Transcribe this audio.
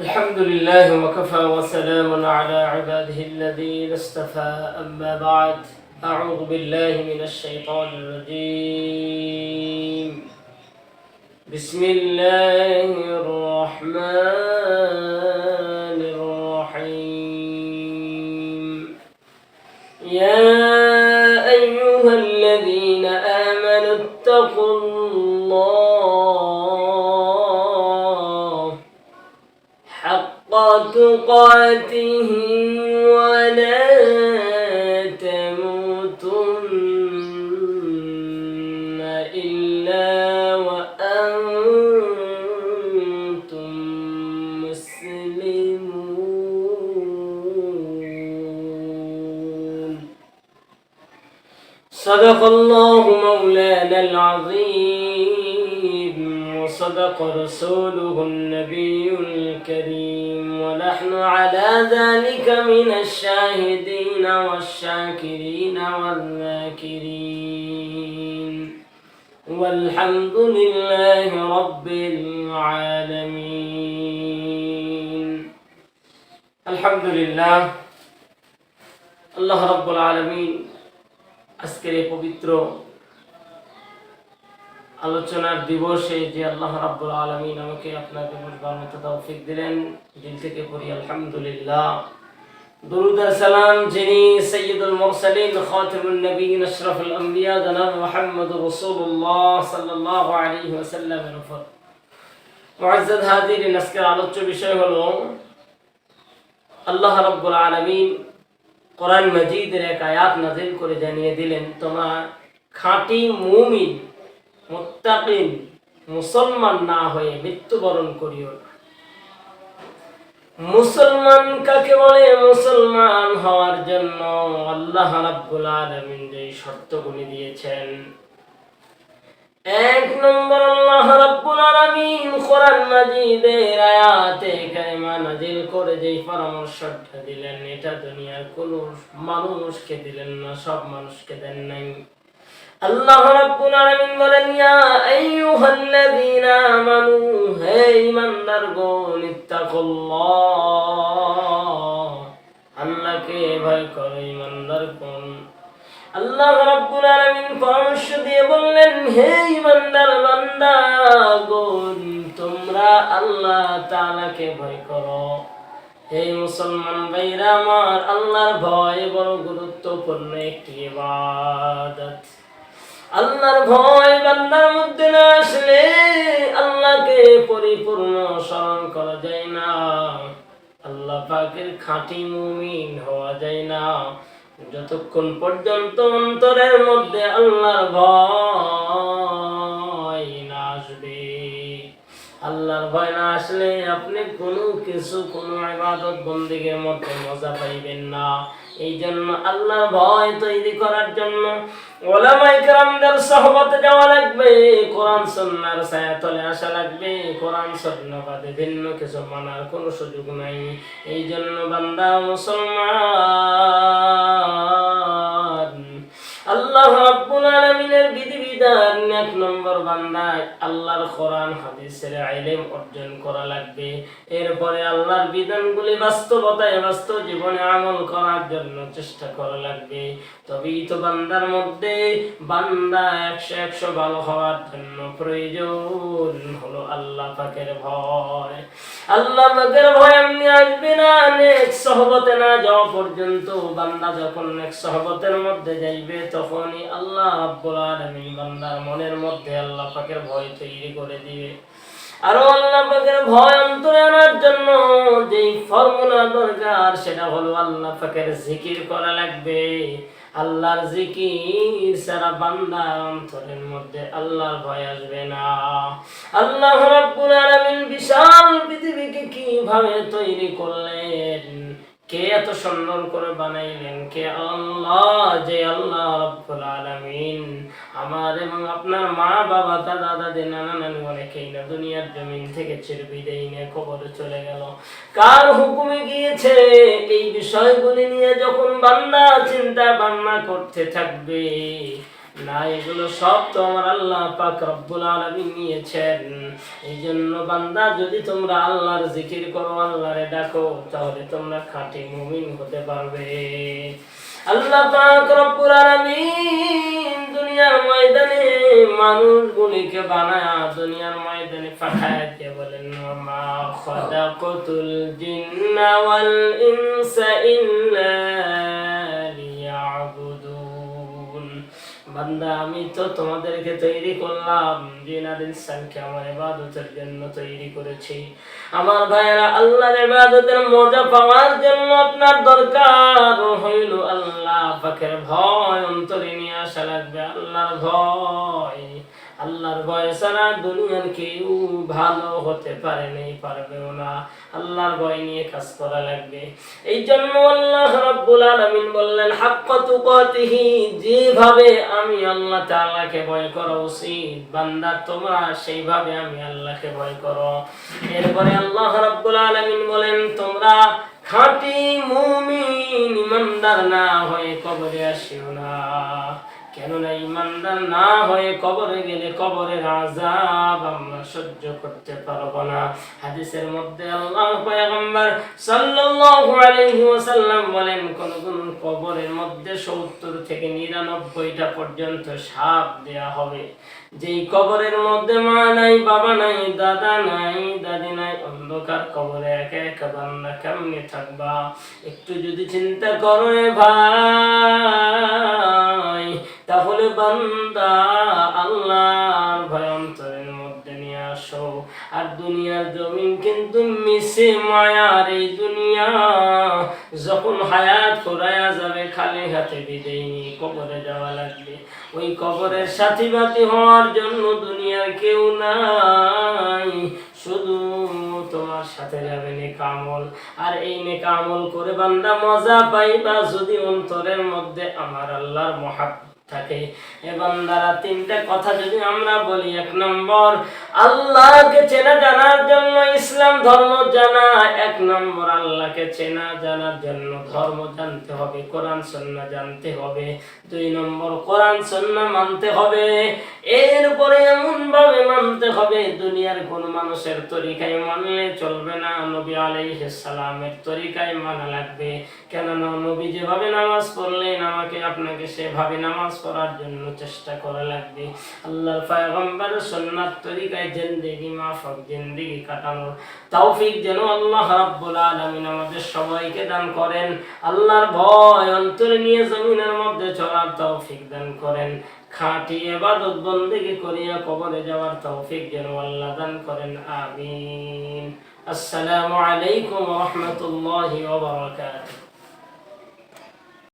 الحمد لله وكفى وسلام على عباده الذين اصطفى. أما بعد أعوذ بالله من الشيطان الرجيم. بسم الله الرحمن تقاته ولا تموتن إلا وأنتم مسلمون. صدق الله مولانا العظيم. وصدق رسوله النبي الكريم ونحن على ذلك من الشاهدين والشاكرين والذاكرين والحمد لله رب العالمين الحمد لله আল্লাহ রব্বুল আলমিন আজকের এই পবিত্র আলোচনার দিবসে যে আল্লাহ রাব্বুল আলমিন আমাকে আপনাকে বুঝবার মতো তৌফিক দিলেন, দিল থেকে পড়ি আলহামদুলিল্লাহ। দরুদ আর সালাম যিনি সৈয়দুল মুরসালিন, খাতিমুন নবীন, আশরাফুল আম্বিয়া, জনাব মুহাম্মদ রাসূলুল্লাহ সাল্লাল্লাহু আলাইহি ওয়াসাল্লামের উপর। মুআজ্জাদ হাজিরিন আজকের আলোচ্য বিষয় হলো, আল্লাহ রাব্বুল আলামিন কোরআন মজিদের এক আয়াত নাজিল করে জানিয়ে দিলেন, তোমরা খাঁটি মুমিন মুত্তাকিন, মুসলমান না হয়ে মৃত্যুবরণ করিও না। মুসলমান কাকে বলে? মুসলমান হওয়ার জন্য আল্লাহ রাব্বুল আলামিন যে শর্তগুলি দিয়েছেন। এক নম্বর, আল্লাহ রাব্বুল আলামিন কোরআন মাজিদের আয়াতে কারিমা নাজিল করে যেই পরামর্শটা দিলেন, এটা দুনিয়ার কোন মানুষকে দিলেন না, সব মানুষকে দেন নাই। আল্লাহ রাব্বুল আলামিন বলেন, ইয়া আইয়ুহাল্লাযীনা আমানু, হে ঈমানদারগণ, ইত্তাকুল্লাহ। আল্লাহকে ভয় করো ঈমানদারগণ আল্লাহ রাব্বুল আলামিন পরামর্শ দিয়ে বললেন, হে ঈমানদার বান্দাগণ তোমরা আল্লাহ তাআলাকে ভয় করো। হে মুসলমান ভাইরা, আমার আল্লাহর ভয় বড় গুরুত্বপূর্ণ একটি ইবাদত। আল্লাহর ভয় বান্দার মধ্যে না আসলে আল্লাহকে পরিপূর্ণ স্মরণ করা যায় না। আল্লাহ পাকের খাঁটি মুমিন হওয়া যায় না। যতক্ষণ পর্যন্ত অন্তরের মধ্যে আল্লাহর ভয় আল্লাহর ভয় না আসলে আপনি কোনো কিছু, কোনো ইবাদত বন্দিগের মধ্যে মজা পাইবেন না। এই জন্য আল্লাহর ভয় তৈরি করার জন্য ওলামাই কেরামদের সহবতে যাওয়া লাগবে, কোরআন সন্ন্যার ছায়াতলে আসা লাগবে, কোরআন সন্না বাদে ভিন্ন কিছু মানার কোনো সুযোগ নাই। এই জন্য বান্দা মুসলমান এক নম্বর বান্দা আল্লাহর কোরআন, হাদিসের ইলম অর্জন করা লাগবে। এরপরে আল্লাহর বিধানগুলি বাস্তবতায় বাস্তব জীবনে আমল করার জন্য চেষ্টা করা লাগবে। তবেই তো বান্দার মধ্যে বান্দা একশো একশো ভালো হওয়ার জন্য প্রয়োজন হলো আল্লাহ পাকের ভয়। আল্লাহ পাকের ভয় না নেক সহবতে না যাওয়া পর্যন্ত বান্দা যখন নেক সহবতের মধ্যে যাইবে, তখনই আল্লাহ আব্বুল আলমী বান্দার মনের মধ্যে আল্লাহ পাকের ভয় তৈরি করে দিবে। আরও আল্লাহ ভয় অন্তরে আনার জন্য যেই ফর্মুলা দরকার, সেটা হলো আল্লাহ পাকের জিকির করা লাগবে। আল্লাহর জিকির সারা বান্দার অন্তরের মধ্যে আল্লাহর ভয় আসবে না। আল্লাহ রাব্বুল আলামিন বিশাল পৃথিবীকে কীভাবে তৈরি করলেন? কে এত সুন্দর করে বানাইলেন? কে আল্লাহ, যে আল্লাহ রব্বুল আলামিন? আমার এবং আপনার মা, বাবা দাদা দাদি নানা নানি অনেকেই না, দুনিয়ার জমিন থেকে ছেড়ে বিদায় নিয়ে কবরে চলে গেল। কার হুকুমে গিয়েছে বিষয়গুলি নিয়ে যখন বান্দা চিন্তা ভাবনা করতে থাকবে, না, এগুলো সব তো আমার আল্লাহ পাক রব্বুল আলামিন নিয়েছেন। এই জন্য বান্দা, যদি তোমরা আল্লাহর জিকির করো, আল্লাহরে ডাকো, তাহলে তোমরা খাঁটি মুমিন হতে পারবে। আল্লাহ পাক রব্বুল আলামিন দুনিয়ার ময়দানে মানুষগুলিকে বানায়া দুনিয়ার ময়দানে পাঠায় দিয়ে বলেন, মা খালাকাতুল জিন্না ওয়াল ইনসা বান্দা, আমি তো তোমাদেরকে তৈরি করলাম জিনার ইনসানকে আমার ইবাদতের জন্য তৈরি করেছি। আমার ভাইয়েরা, আল্লাহর ইবাদতের মজা পাওয়ার জন্য আপনার দরকার হইল আল্লাহ পাকের ভয়, অন্তরে নিয়ে আসা লাগবে আল্লাহর ভয়। আল্লাহর ভয় ছাড়া দুনিয়ার কেউ ভালো হতে পারে নাই, পারবেও না। আল্লাহর ভয় নিয়ে কাজ করা লাগবে। এই জন্য আল্লাহ রাব্বুল আলামিন বললেন, হাক্কা তুকাতিহি, যেভাবে আমি আল্লাহ তাআলাকে ভয় করা উচিত বান্দা তোমরা, সেইভাবে আমি আল্লাহকে ভয় করো। এরপরে আল্লাহ রাব্বুল আলামিন বলেন, তোমরা খাঁটি মুমিন ইমানদার না হয়ে কবরে আসিও না। কেননা ইমানদার না হয়ে কবরে গেলে কবরের আজাব আমরা সহ্য করতে পারব না। হাদিসের মধ্যে আল্লাহ পয়গম্বর সাল্লাল্লাহু আলাইহি ওয়াসাল্লাম বলেন, কোন কোন কবরের মধ্যে 70 থেকে 99টা পর্যন্ত সাপ দেয়া হবে। যেই কবরের মধ্যে মা নাই, বাবা নাই, দাদা নাই, দাদি নাই, অন্ধকার কবরে একা একা বান্দা কেমনে থাকবা? একটু যদি চিন্তা করো ভাই। আর দুনিয়ার জমিন কিন্তু মিশে মায়ার এই দুনিয়া। যখন হায়াত যাবে, খালি হাতে বিদায় নিয়ে কবরে যাওয়া লাগবে। ওই কবরের হওয়ার জন্য দুনিয়ার কেউ নাই। শুধু তোমার সাথে যাবে নেকামল আর এই নেকামল করে বান্দা মজা পাইবা যদি অন্তরের মধ্যে আমার আল্লাহর মহাব থাকে। এবং দ্বারা তিনটা কথা যদি আমরা বলি, এক নম্বর, আল্লাহকে চেনা জানার জন্য ইসলাম ধর্ম জানা। এক নম্বর, আল্লাহকে চেনা জানার জন্য ধর্ম জানতে হবে, কোরআন, সন্না জানতে হবে। দুই নম্বর, কোরআন, সন্না মানতে হবে। এরপরে এমন ভাবে মানতে হবে, দুনিয়ার কোন মানুষের তরিকায় মানলে চলবে না। নবী আলাইহিস সালামের তরিকায় মানা লাগবে। কেননা, নবী যেভাবে নামাজ পড়লেন, আমাকে আপনাকে সেভাবে নামাজ পড়ার জন্য চেষ্টা করা লাগবে। আল্লাহর পয়গম্বরের সুন্নাত তরিকায় জিন্দেগি মাফক, জিন্দেগি কাটানোর তৌফিক যেন আল্লাহ রাব্বুল আলামিন আমাদের সবাইকে দান করেন। আল্লাহর ভয় অন্তরে নিয়ে জমিনের মধ্যে চলার তৌফিক দান করেন। খাঁটি এবাদত বন্দেগি করিয়া কবরে যাওয়ার তৌফিক যেন আল্লাহ দান করেন। আমিন। আসসালামু আলাইকুম ওয়া রাহমাতুল্লাহি ওয়া বারাকাতুহু।